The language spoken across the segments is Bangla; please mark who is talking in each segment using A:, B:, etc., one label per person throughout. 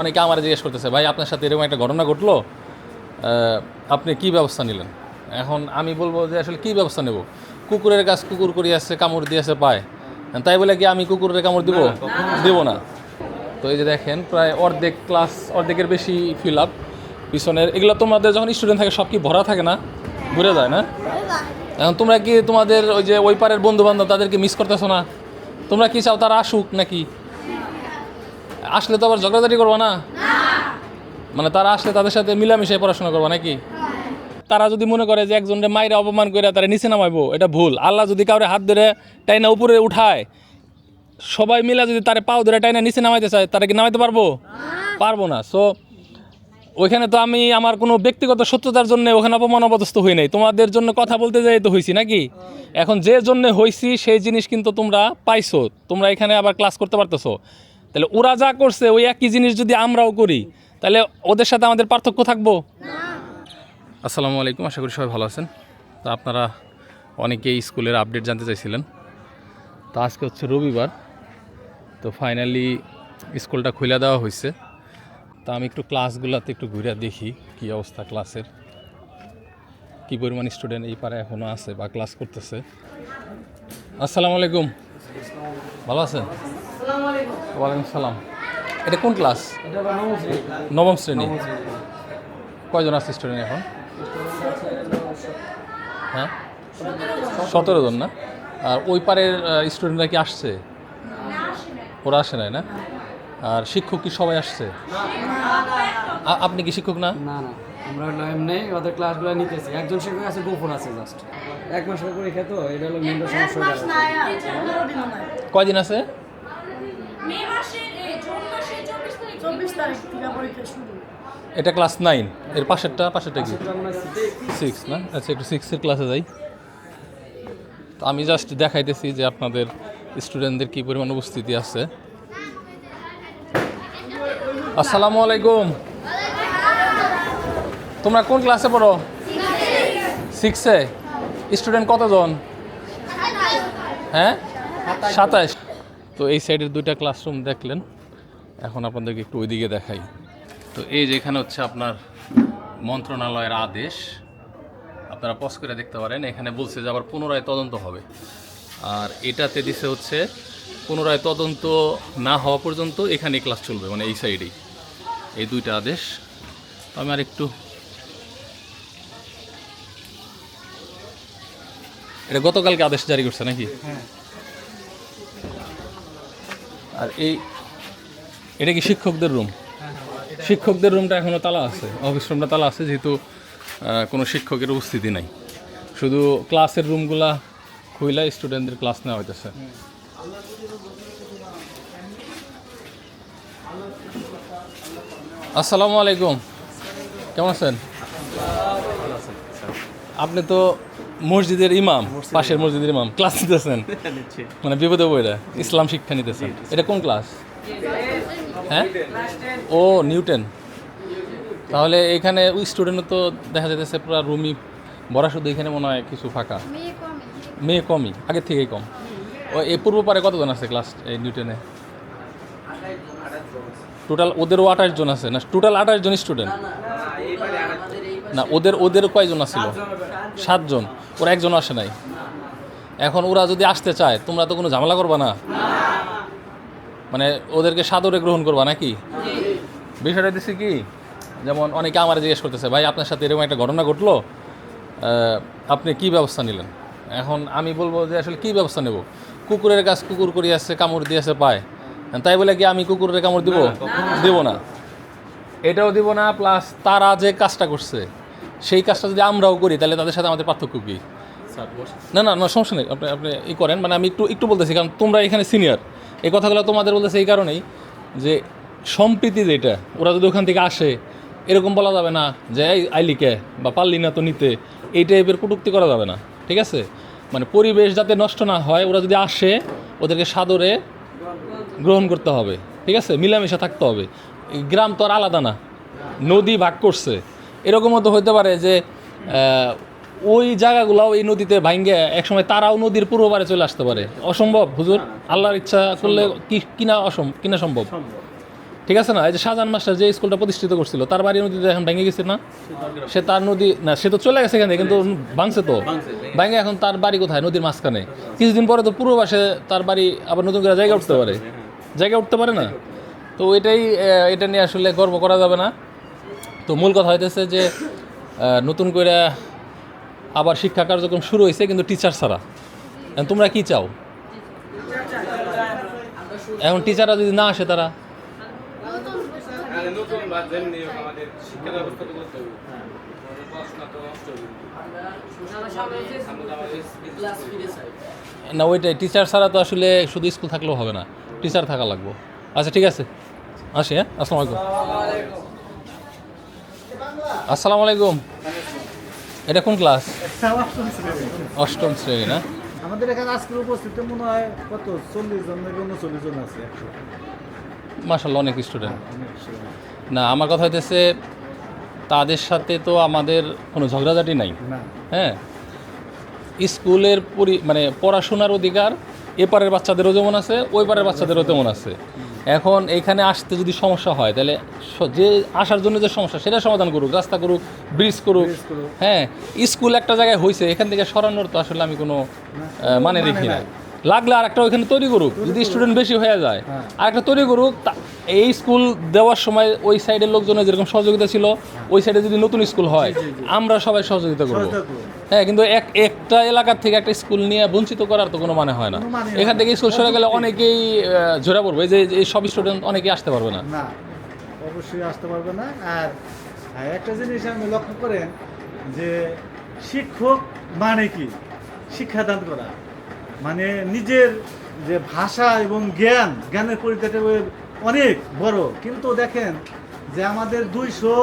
A: অনেকে আমার জিজ্ঞেস করতেছে ভাই আপনার সাথে এরকম একটা ঘটনা ঘটলো? আপনি কি ব্যবস্থা নিলেন? এখন আমি বলব যে আসলে কি ব্যবস্থা নেব? কুকুরের কাজ কুকুর করি আছে কামড় দিয়েছে পায়। তাই বলে কি আমি কুকুরের কামড় দিব? দিব না। তো এই যে দেখেন প্রায় অর্ধেক ক্লাস অর্ধেকের বেশি ফিল আপ পিছনের এগুলো তোমাদের যখন স্টুডেন্ট থাকে সব কি ভরা থাকে না? ঘুরে যায় না? এখন তোমরা কি তোমাদের ওই যে ওই পারের বন্ধু বান্ধব তাদেরকে মিস করতেছো না? তোমরা কি চাও তারা আসুক নাকি? আসলে তো আবার ঝগড়াঝাটি করব না? মানে তারা আসলে তাদের সাথে মিলামিশাই পড়াশোনা করব নাকি? তারা যদি মনে করে যে একজনের মায়ের অপমান করে তারা নিচে নামাইবো, এটা ভুল। আল্লাহ যদি কাউরে হাত ধরে টাইনা উপরে উঠায়, সবাই মিলে যদি তারে পাও ধরে টাইনা নিচে নামাইতে চায়, তারা কি নামাইতে পারব? পারব না। সো ওইখানে তো আমি আমার কোনো ব্যক্তিগত সত্যতার জন্য ওখানে অপমান অপদস্থ হই নাই। তোমাদের জন্য কথা বলতে যাই তো হয়েছি নাকি? এখন যে জন্য হয়েছি সেই জিনিস কিন্তু তোমরা পাইছো। তোমরা এখানে আবার ক্লাস করতে পারতেছো। তাহলে ওরা যা করছে, ওই একই জিনিস যদি আমরাও করি, তাহলে ওদের সাথে আমাদের পার্থক্য থাকব? আসসালামু আলাইকুম, আশা করি সবাই ভালো আছেন। তো আপনারা অনেকেই স্কুলের আপডেট জানতে চাইছিলেন। তো আজকে হচ্ছে রবিবার, তো ফাইনালি স্কুলটা খুলে দেওয়া হয়েছে তা আমি একটু ক্লাসগুলোতে একটু ঘুরে দেখি কি অবস্থা ক্লাসের কি পরিমাণ স্টুডেন্ট এই পারে এখনও আছে বা ক্লাস করতেছে। আসসালামু আলাইকুম। ভালো আছেন? ওয়ালাইকুম সালাম। এটা কোন ক্লাস? নবম শ্রেণি। কয়জন আছে স্টুডেন্ট এখন? হ্যাঁ? সতেরো জন না? আর ওই পারের স্টুডেন্টরা কি আসছে? ওরা আসে নাই না? আর শিক্ষক কি সবাই আসছে? আপনি কি শিক্ষক না?
B: না না। আমরা হলো এমনি ওদের ক্লাসগুলো নিতেছি। একজন শিক্ষক আছে গোপন আছে জাস্ট এক মাস পরে পরীক্ষা তো এটা হলো মেন সমস্যা
A: কয়দিন আছে?
C: মে মাসের জুন মাসের চব্বিশ তারিখ চব্বিশ তারিখ থেকে পরীক্ষা শুরু।
A: এটা ক্লাস নাইন। এর পাশেরটা পাশেরটা কি। সিক্স না? আচ্ছা একটু সিক্সের ক্লাসে যাই। তো আমি জাস্ট দেখাইতেছি যে আপনাদের স্টুডেন্টদের কী পরিমাণ উপস্থিতি আছে। আসসালামু আলাইকুম। তোমরা কোন ক্লাসে পড়ো? সিক্সে স্টুডেন্ট কতজন? হ্যাঁ? সাতাশ তো এই সাইডের দুইটা ক্লাসরুম দেখলেন। এখন আপনাদেরকে একটু ওইদিকে দেখাই। তো এই যে এখানে হচ্ছে আপনার মন্ত্রণালয়ের আদেশ। আপনারা পজ করে দেখতে পারেন। এখানে বলছে যে আবার পুনরায় তদন্ত হবে। আর এটাতে দিছে হচ্ছে, পুনরায় তদন্ত না হওয়া পর্যন্ত এখানে ক্লাস চলবে মানে এই সাইডেই এই দুইটা আদেশ। আমি আর একটু এটা গতকালকে আদেশ জারি করছে নাকি? আর এই এটা কি শিক্ষকদের রুম শিক্ষকদের রুমটা এখনও তালা আছে। অফিস রুমটা তালা আছে যেহেতু কোনো শিক্ষকের উপস্থিতি নাই। শুধু ক্লাসের রুমগুলা খুইলা স্টুডেন্টদের ক্লাস নেওয়া হইতেছে। আসসালামু আলাইকুম। কেমন আছেন? আপনি তো মসজিদের ইমাম পাশের মসজিদের ইমাম। ক্লাস নিতেছেন? মানে বিপদে বইরা ইসলাম শিক্ষা নিতেছেন। এটা কোন ক্লাস হ্যাঁ? ও নিউটন তাহলে এখানে ওই স্টুডেন্টও তো দেখা যাইতেছে পুরো রুমি ভরা শুধু এখানে মনে হয় কিছু ফাঁকা। মেয়ে কমই। আগের থেকেই কম। ও এ পূর্ব পারে কতজন আছে ক্লাস এই নিউটনে টোটাল ওদেরও আঠাশ জন আছে না? টোটাল আঠাশ জন স্টুডেন্ট না ওদের ওদের কয়জন আছিল? সাতজন। ওরা একজন আসে নাই। এখন ওরা যদি আসতে চায় তোমরা তো কোনো ঝামেলা করবা না? মানে ওদেরকে সাদরে গ্রহণ করবা নাকি? বিষয়টা দিচ্ছি কি যেমন অনেকে আমার জিজ্ঞেস করতেছে ভাই আপনার সাথে এরকম একটা ঘটনা ঘটলো? আপনি কি ব্যবস্থা নিলেন? এখন আমি বলব যে আসলে কি ব্যবস্থা নেব? কুকুরের কাজ কুকুর করি আছে কামড় দিয়েছে পায়। তাই বলে কি আমি কুকুরের কামড় দিব? দিব না। এটাও দিব না প্লাস তারা যে কাজটা করছে সেই কাজটা যদি আমরাও করি তাহলে তাদের সাথে আমাদের পার্থক্য কী? না না না সমস্যা নেই। আপনি আপনি ই করেন। মানে আমি একটু একটু বলতেছি কারণ তোমরা এখানে সিনিয়র এই কথাগুলো তোমাদের বলতেছে এই কারণেই যে সম্প্রীতি যেটা ওরা যদি ওখান থেকে আসে এরকম বলা যাবে না যে এই আইলিকে বা পারলি না তো নিতে। এই টাইপের কটুক্তি করা যাবে না। ঠিক আছে? মানে পরিবেশ যাতে নষ্ট না হয় ওরা যদি আসে ওদেরকে সাদরে গ্রহণ করতে হবে। ঠিক আছে? মিলামেশা থাকতে হবে। গ্রাম তো আর আলাদা না। নদী ভাগ করছে। এরকমও তো হতে পারে যে ওই জায়গাগুলো এই নদীতে ভাঙ্গে একসময় তারাও নদীর পূর্ব পারে চলে আসতে পারে। অসম্ভব হুজুর? আল্লাহর ইচ্ছা করলে কি কিনা অসম কিনা সম্ভব? ঠিক আছে না? এই যে শাহজাহান মাস্টার যে স্কুলটা প্রতিষ্ঠিত করছিল তার বাড়ি নদীতে এখন ভেঙে গেছে না? সে তার নদী না সে তো চলে গেছে এখানে কিন্তু ভাঙছে তো। ভেঙে এখন তার বাড়ি কোথায়? নদীর মাঝখানে। কিছুদিন পরে তো পূর্ব পাশে তার বাড়ি আবার নতুন করে জায়গা উঠতে পারে। জায়গা উঠতে পারে না? তো এটাই এটা নিয়ে আসলে গর্ব করা যাবে না। তো মূল কথা হইতেছে যে নতুন করে আবার শিক্ষা কার্যক্রম শুরু হয়েছে কিন্তু টিচার ছাড়া। এখন তোমরা কি চাও? এখন টিচাররা যদি না আসে তারা? না, ওইটাই টিচার ছাড়া তো আসলে শুধু স্কুল থাকলেও হবে না। টিচার থাকা লাগবো। আচ্ছা ঠিক আছে। আসি হ্যাঁ? আসসালামু আলাইকুম। আসসালামু আলাইকুম। এটা কোন ক্লাস? অষ্টম শ্রেণি। না?
D: আমাদের এখানে আজকের উপস্থিত মনে হয় কত? চল্লিশ জন নাকি উনচল্লিশ জন আছে
A: মাসাল্লাহ অনেক স্টুডেন্ট না আমার কথা হইতেছে তাদের সাথে তো আমাদের কোনো ঝগড়াঝাটি নাই। হ্যাঁ? স্কুলের পরি মানে পড়াশোনার অধিকার এপারের বাচ্চাদেরও যেমন আছে ওই পারের বাচ্চাদেরও তেমন আছে। এখন এখানে আসতে যদি সমস্যা হয় তাহলে যে আসার জন্য যে সমস্যা সেটা সমাধান করুক রাস্তা করুক ব্রিজ করুক। হ্যাঁ স্কুল একটা জায়গায় হয়েছে এখান থেকে সরানোর তো আসলে আমি কোনো মানে দেখি না লাগলে আর একটা ওইখানে তৈরি করুক যদি স্টুডেন্ট বেশি হয়ে যায়। আর একটা তৈরি করুক এই স্কুল দেওয়ার সময় ওই সাইডের লোকজনের যেরকম সহযোগিতা ছিল ওই সাইডে যদি নতুন স্কুল হয় আমরা সবাই সহযোগিতা করব। হ্যাঁ কিন্তু এক একটা এলাকার থেকে একটা স্কুল নিয়ে বঞ্চিত করার তো কোনো মানে হয় না।
D: মানে হয়
A: এখান থেকে স্কুল সরে গেলে অনেকেই ঝরে পড়বে যে এই সব স্টুডেন্ট অনেকেই আসতে পারবে না।
D: অবশ্যই আসতে পারবে না। আর আর একটা জিনিস আপনি লক্ষ্য করেন যে শিক্ষক মানে কি? শিক্ষাদান করা। মানে নিজের যে ভাষা এবং জ্ঞান জ্ঞানের পরিধিটা অনেক বড়। কিন্তু দেখেন যে আমাদের দুইশো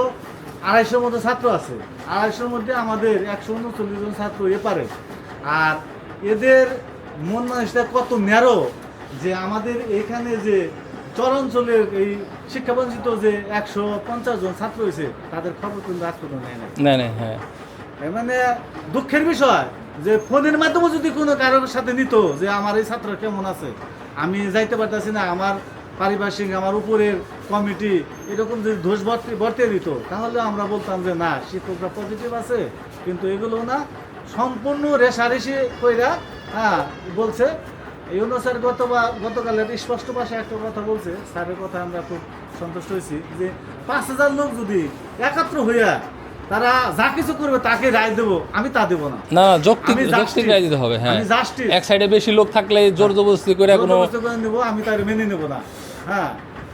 D: আড়াইশোর মতো ছাত্র আছে। আড়াইশোর মধ্যে আমাদের একশো উনচল্লিশ জন ছাত্র এ পারে। আর এদের মন মানুষটা কত ন্যারো যে আমাদের এখানে যে চরাঞ্চলের এই শিক্ষাবঞ্চিত যে একশো পঞ্চাশ জন ছাত্র হয়েছে তাদের খবর কিন্তু আজ পর্যন্ত নেয় না
A: হ্যাঁ।
D: মানে দুঃখের বিষয়। যে ফোনের মাধ্যমে যদি কোনো কারোর সাথে নিত যে আমার এই ছাত্র কেমন আছে, আমি যাইতে পারতেছি না, আমার পারিপার্শ্বিক, আমার উপরের কমিটি এরকম যদি ভর্তি ভর্তি দিত, তাহলে আমরা বলতাম যে না, শিক্ষকরা পজিটিভ আছে, কিন্তু এগুলো না সম্পূর্ণ রেশারেশি কইরা হ্যাঁ বলছে। এই অন্য স্যার গত গতকালের স্পষ্ট ভাষায় একটা কথা বলছে, স্যারের কথা আমরা খুব সন্তুষ্ট হয়েছি যে পাঁচ হাজার লোক যদি একাত্র হইয়া তারা যা কিছু করবে তাকে রায় দেবো আমি তা দেবো না।
A: না যৌক্তিক যৌক্তিক রায় দিতে হবে হ্যাঁ। এক সাইডে বেশি লোক থাকলে জোর জবরদস্তি করে কোনো
D: নেব আমি তার মেনে নেব না। হ্যাঁ।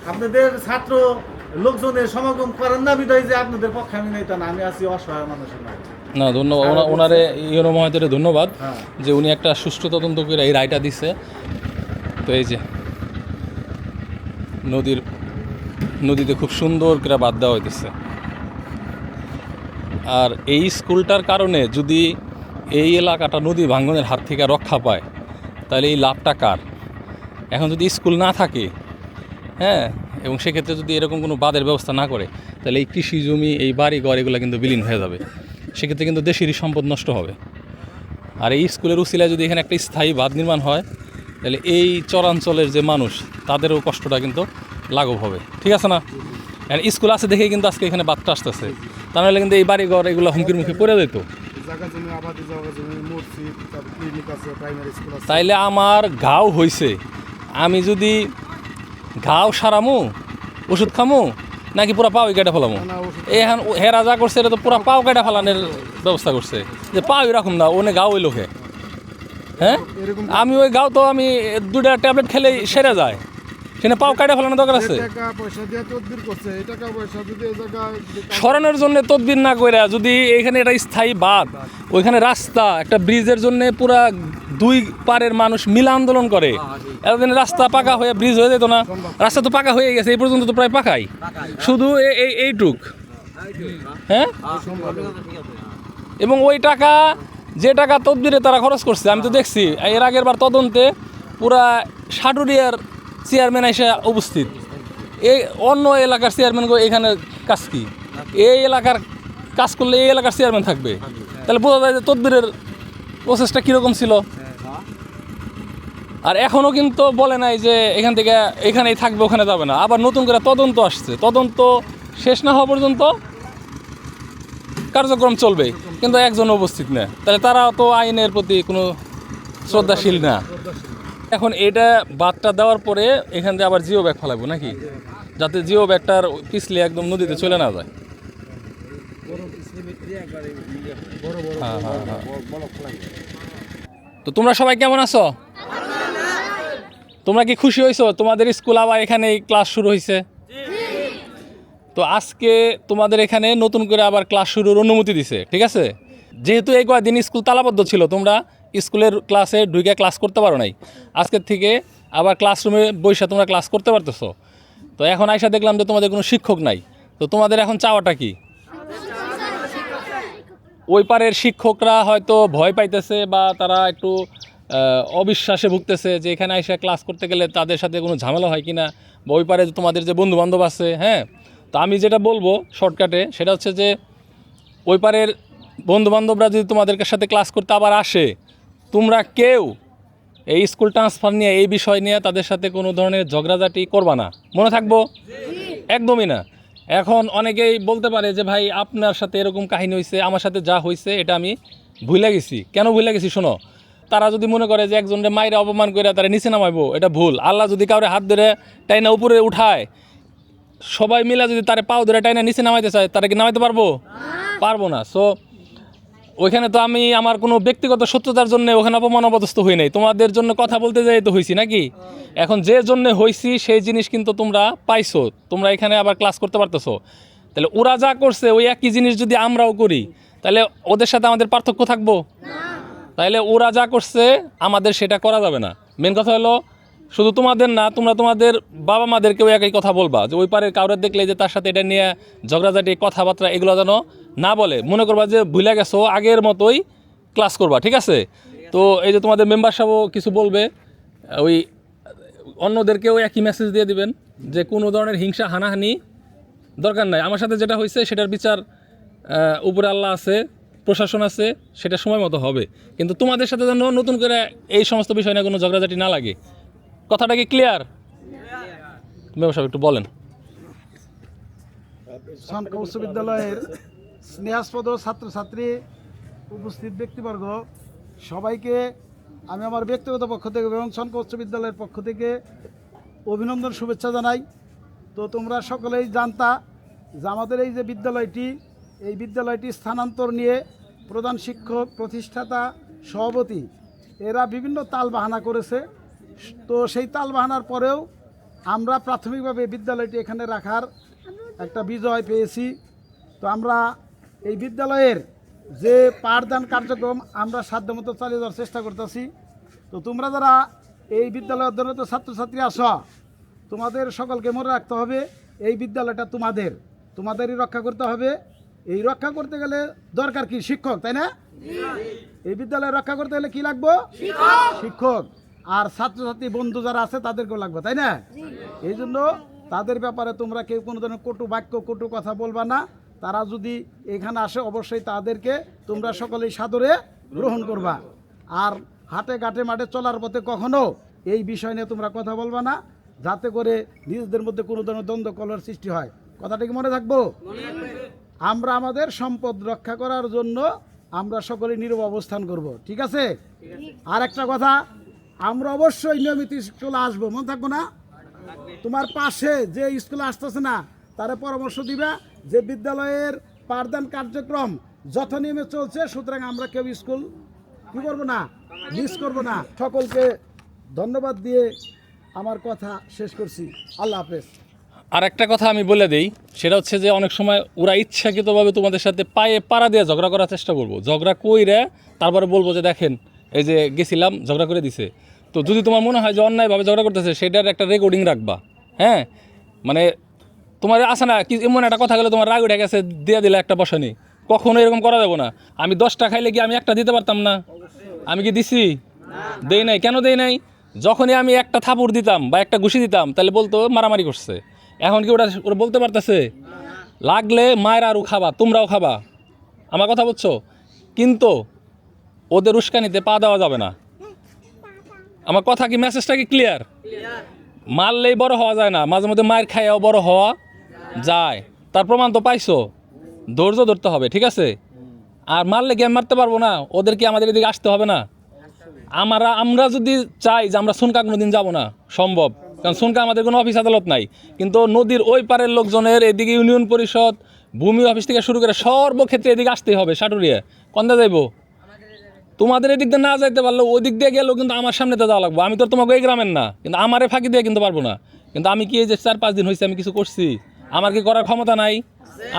D: আপনাদের ছাত্র লোকজনের সমাগম করেন না বিদায় যে আপনাদের পক্ষে আমি নেই তা না আমি আছি অসহায় মানুষের
A: না ধন্যবাদ। ওনা- ওনারে ইউনো মহাতের ধন্যবাদ
D: হ্যাঁ।
A: যে উনি একটা সুষ্ঠু তদন্ত করে এই রায়টা দিচ্ছে তো এই যে নদীর নদীতে খুব সুন্দর করে বাদ দেওয়া হইতেছে। আর এই স্কুলটার কারণে যদি এই এলাকাটা নদী ভাঙ্গনের হাত থেকে রক্ষা পায়, তাহলে এই লাভটা কার? এখন যদি স্কুল না থাকে হ্যাঁ এবং সেক্ষেত্রে যদি এরকম কোনো বাদের ব্যবস্থা না করে, তাহলে এই কৃষি জমি, এই বাড়ি ঘর এগুলো কিন্তু বিলীন হয়ে যাবে। সেক্ষেত্রে কিন্তু দেশেরই সম্পদ নষ্ট হবে। আর এই স্কুলের উচিলায় যদি এখানে একটা স্থায়ী বাঁধ নির্মাণ হয়, তাহলে এই চরাঞ্চলের যে মানুষ, তাদেরও কষ্টটা কিন্তু লাঘব হবে। ঠিক আছে না? স্কুল আছে দেখেই কিন্তু আজকে এখানে বাদটা আসতেছে। তা নাহলে কিন্তু এই বাড়ি ঘর এগুলো হুমকির মুখে পড়ে যেত। তাইলে আমার ঘাও হইছে। আমি যদি ঘাও সারামু ওষুধ খামু নাকি পুরা পাও কেটে ফেলামু? এখন হেরা যা করছে এটা তো পুরা পাও কেটে ফেলানোর ব্যবস্থা করছে। যে পাও এরকম না ওনে গাও ওই লোকে হ্যাঁ? আমি ওই গাও তো আমি দুটা ট্যাবলেট খেলেই সেরে যায়। সেখানে পাও কেটে ফেলানোর দরকার আছে? সরানোর জন্য তদবির না করে যদি এখানে একটা স্থায়ী বাঁধ ওইখানে রাস্তা একটা ব্রিজের জন্য পুরা দুই পারের মানুষ মিলা আন্দোলন করে এতদিন রাস্তা পাকা হয়ে ব্রিজ হয়ে যেত না রাস্তা তো পাকা হয়ে গেছে এই পর্যন্ত তো প্রায় পাকাই। শুধু এ- এই এইটুক। হ্যাঁ? এবং ওই টাকা যে টাকা তদবিরে তারা খরচ করছে আমি তো দেখছি এর আগের বার তদন্তে পুরা সাটুরিয়ার চেয়ারম্যান এসে উপস্থিত। এই অন্য এলাকার চেয়ারম্যান এখানে কাজ কি? এই এলাকার কাজ করলে এই এলাকার চেয়ারম্যান থাকবে। তাহলে বোঝা যায় যে তদবিরের প্রসেসটা কীরকম ছিল। আর এখনও কিন্তু বলে নাই যে এখান থেকে এখানেই থাকবে, ওখানে যাবে না। আবার নতুন করে তদন্ত আসছে। তদন্ত শেষ না হওয়া পর্যন্ত কার্যক্রম চলবে, কিন্তু একজন উপস্থিত না। তাহলে তারা তো আইনের প্রতি কোনো শ্রদ্ধাশীল না। এখন এটা বাদটা দেওয়ার পরে এখান থেকে আবার জিও ব্যাগ ফেলাবো নাকি? যাতে জিও ব্যাগটার পিছলে একদম নদীতে চলে না যায়। হ্যাঁ হ্যাঁ হ্যাঁ। তো তোমরা সবাই কেমন আছো? তোমরা কি খুশি হয়েছো তোমাদের স্কুল আবার এখানে ক্লাস শুরু হয়েছে তো আজকে তোমাদের এখানে নতুন করে আবার ক্লাস শুরুর অনুমতি দিছে, ঠিক আছে? যেহেতু এই কয়েকদিন স্কুল তালাবদ্ধ ছিল, তোমরা স্কুলের ক্লাসে ঢুকে ক্লাস করতে পারো নাই। আজকের থেকে আবার ক্লাসরুমে বৈশা তোমরা ক্লাস করতে পারতেছো। তো এখন আইসা দেখলাম যে তোমাদের কোনো শিক্ষক নাই। তো তোমাদের এখন চাওয়াটা কি? ওই পারের শিক্ষকরা হয়তো ভয় পাইতেছে বা তারা একটু অবিশ্বাসে ভুগতেছে যে এখানে এসে ক্লাস করতে গেলে তাদের সাথে কোনো ঝামেলা হয় কিনা বা ওই পারে তোমাদের যে বন্ধু বান্ধব আছে হ্যাঁ? তো আমি যেটা বলব শর্টকাটে সেটা হচ্ছে যে ওই পারের বন্ধু বান্ধবরা যদি তোমাদের সাথে ক্লাস করতে আবার আসে তোমরা কেউ এই স্কুল ট্রান্সফার নিয়ে এই বিষয় নিয়ে তাদের সাথে কোনো ধরনের ঝগড়াঝাটি করবা না। মনে থাকব? একদমই না। এখন অনেকেই বলতে পারে যে ভাই আপনার সাথে এরকম কাহিনী হয়েছে আমার সাথে যা হয়েছে এটা আমি ভুলে গেছি। কেন ভুলে গেছি শোনো? তারা যদি মনে করে যে একজনের মায়েরা অপমান করে তারা নিচে নামাইবো এটা ভুল। আল্লাহ যদি কাউরে হাত ধরে টাইনা উপরে উঠায় সবাই মিলে যদি তারে পাও ধরে টাইনা নিচে নামাইতে চায় তারা কি নামাইতে পারব? পারব না। সো ওইখানে তো আমি আমার কোনো ব্যক্তিগত সত্যতার জন্য ওখানে অপমান অপদস্থ হই নাই। তোমাদের জন্য কথা বলতে যাই তো হয়েছি নাকি? এখন যে জন্য হয়েছি সেই জিনিস কিন্তু তোমরা পাইছো। তোমরা এখানে আবার ক্লাস করতে পারতেছো। তাহলে ওরা যা করছে ওই একই জিনিস যদি আমরাও করি তাহলে ওদের সাথে আমাদের পার্থক্য থাকব? তাহলে ওরা যা করছে আমাদের সেটা করা যাবে না। মেন কথা হলো শুধু তোমাদের না, তোমরা তোমাদের বাবা মাদেরকেও একই কথা বলবা, যে ওই পারের কাউরে দেখলে যে তার সাথে এটা নিয়ে ঝগড়াঝাটি, কথাবার্তা এগুলো যেন না বলে। মনে করবা যে ভুলে গেছো, আগের মতোই ক্লাস করবা, ঠিক আছে? তো এই যে তোমাদের মেম্বার সাহেবও কিছু বলবে, ওই অন্যদেরকেও একই মেসেজ দিয়ে দিবেন, যে কোনো ধরনের হিংসা, হানাহানি দরকার নাই। আমার সাথে যেটা হয়েছে, সেটার বিচার উপরে আল্লাহ আছে, প্রশাসন আছে, সেটা সময় মতো হবে। কিন্তু তোমাদের সাথে যেন নতুন করে এই সমস্ত বিষয় নিয়ে কোনো ঝগড়াঝাটি না লাগে। কথাটা কি ক্লিয়ার ব্যবসা একটু বলেন।
E: সনকা উচ্চ বিদ্যালয়ের স্নেহাস্পদ ছাত্রছাত্রী, উপস্থিত ব্যক্তিবর্গ, সবাইকে আমি আমার ব্যক্তিগত পক্ষ থেকে এবং সনকা উচ্চ বিদ্যালয়ের পক্ষ থেকে অভিনন্দন, শুভেচ্ছা জানাই। তো তোমরা সকলেই জানতা যে আমাদের এই যে বিদ্যালয়টি, এই বিদ্যালয়টি স্থানান্তর নিয়ে প্রধান শিক্ষক, প্রতিষ্ঠাতা, সভাপতি, এরা বিভিন্ন তাল বাহানা করেছে। তো সেই তাল বাহানার পরেও আমরা প্রাথমিকভাবে বিদ্যালয়টি এখানে রাখার একটা বিজয় পেয়েছি। তো আমরা এই বিদ্যালয়ের যে পাঠদান কার্যক্রম আমরা সাধ্যমতো চালিয়ে যাওয়ার চেষ্টা করতেছি। তো তোমরা যারা এই বিদ্যালয়ে অধ্যয়নরত ছাত্রছাত্রী আসো তোমাদের সকলকে মনে রাখতে হবে এই বিদ্যালয়টা তোমাদের। তোমাদেরই রক্ষা করতে হবে। এই রক্ষা করতে গেলে দরকার কি? শিক্ষক তাই না? এই বিদ্যালয় রক্ষা করতে গেলে কি লাগবো? শিক্ষক। আর ছাত্রছাত্রী বন্ধু যারা আছে তাদেরকেও লাগবে তাই না? এই জন্য তাদের ব্যাপারে তোমরা কেউ কোনো ধরনের কটু বাক্য কটু কথা বলবা না। তারা যদি এখানে আসে অবশ্যই তাদেরকে তোমরা সকলেই সাদরে গ্রহণ করবা। আর হাটে ঘাটে মাঠে চলার পথে কখনো এই বিষয় নিয়ে তোমরা কথা বলবা না যাতে করে নিজেদের মধ্যে কোনো ধরনের দ্বন্দ্ব কলর সৃষ্টি হয়। কথাটা কি মনে থাকব? আমরা আমাদের সম্পদ রক্ষা করার জন্য আমরা সকলে নীরব অবস্থান করব ঠিক আছে? আর একটা কথা আমরা অবশ্যই নিয়মিত স্কুলে আসব। মনে থাকব না? তোমার পাশে যে স্কুলে আসতেছে না, তারা পরামর্শ দিবে যে বিদ্যালয়ের পাঠদান কার্যক্রম যত নিয়মে চলছে, সুতরাং আমরা কেউ স্কুল কি করব না? মিস করব না? সকলকে ধন্যবাদ দিয়ে আমার কথা শেষ করছি। আল্লাহ হাফেজ।
A: আর একটা কথা আমি বলে দিই, সেটা হচ্ছে যে অনেক সময় ওরা ইচ্ছাকৃতভাবে তোমাদের সাথে পায়ে পাড়া দিয়ে ঝগড়া করার চেষ্টা করব। ঝগড়া কইরে তারপরে বলব যে দেখেন এই যে গেছিলাম, ঝগড়া করে দিছে। তো যদি তোমার মনে হয় যে অন্যায়ভাবে ঝগড়া করতেছে, সেটার একটা রেকর্ডিং রাখবা হ্যাঁ? মানে তোমার আসে না, কি এমন একটা কথা গেলে তোমার রাগ উঠে গেছে, দিয়ে দিলে একটা বসানি কখনো এরকম করা যাব না। আমি দশটা খাইলে কি আমি একটা দিতে পারতাম না? আমি কি দিছি? দেই নাই। কেন দেই নাই? যখনই আমি একটা থাপুর দিতাম বা একটা ঘুষি দিতাম, তাহলে বলতো মারামারি করছে। এখন কি ওটা ওরা বলতে পারতেছে? লাগলে মায়ের আরও খাবা, তোমরাও খাবা। আমার কথা বলছো কিন্তু ওদের উস্কানিতে পা দেওয়া যাবে না। আমার কথা কি মেসেজটা কি ক্লিয়ার মারলেই বড় হওয়া যায় না, মাঝে মধ্যে মায়ের খাইয়াও বড় হওয়া যায়। তার প্রমাণ তো পাইছো, ধৈর্য ধরতে হবে, ঠিক আছে? আর মারলে আমি মারতে পারব না? ওদের কি আমাদের এদিকে আসতে হবে না? আমরা আমরা যদি চাই যে আমরা সুনকা কোনো দিন যাব না, সম্ভব। কারণ সুনকা আমাদের কোনো অফিস আদালত নাই। কিন্তু নদীর ওই পারের লোকজনের এদিকে ইউনিয়ন পরিষদ, ভূমি অফিস থেকে শুরু করে সর্বক্ষেত্রে এদিকে আসতেই হবে, সাটুরিয়া। কন্দা যাইবো? তোমাদের এদিক দিয়ে না যাইতে পারল ওই দিক দিয়ে গেলেও কিন্তু আমার সামনে তো যাওয়া লাগবে। আমি তো তোমাকে এই গ্রামের না, কিন্তু আমারে ফাঁকি দিয়ে কিন্তু পারব না। কিন্তু আমি কি এই যে চার পাঁচ দিন হয়েছে আমি কিছু করছি? আমার কি করার ক্ষমতা নাই?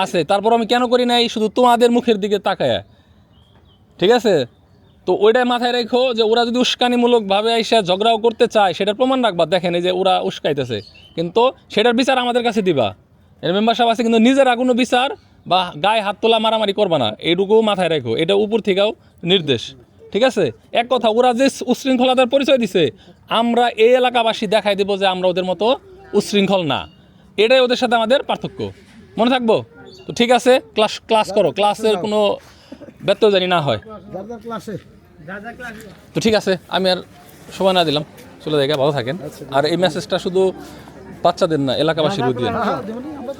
A: আছে। তারপর আমি কেন করি নাই? শুধু তোমাদের মুখের দিকে তাকায়। ঠিক আছে? তো ওইটাই মাথায় রেখো যে ওরা যদি উস্কানিমূলকভাবে এসে ঝগড়াও করতে চায়, সেটার প্রমাণ রাখবা। দেখেন এই যে ওরা উস্কাইতেছে। কিন্তু সেটার বিচার আমাদের কাছে দিবা। এর মেম্বার সাহেব আছে, কিন্তু নিজেরা কোনো বিচার বা গায়ে হাত তোলা মারামারি করবা না। এইটুকু মাথায় রেখো। এটা উপর থেকেও নির্দেশ। ঠিক আছে? এক কথা ওরা যে উশৃঙ্খলতার পরিচয় দিছে আমরা এই এলাকাবাসী দেখাই দেবো যে আমরা ওদের মতো উশৃঙ্খল না। এটাই ওদের সাথে আমাদের পার্থক্য। মনে থাকব? তো ঠিক আছে ক্লাস ক্লাস করো। ক্লাসের কোনো ব্যত্যয় জানি না হয়। তো ঠিক আছে আমি আর সময় না দিলাম। চলে যাই ভালো থাকেন। আর এই মেসেজটা শুধু বাচ্চাদের না এলাকাবাসীর দিয়ে
E: হ্যাঁ, যেমন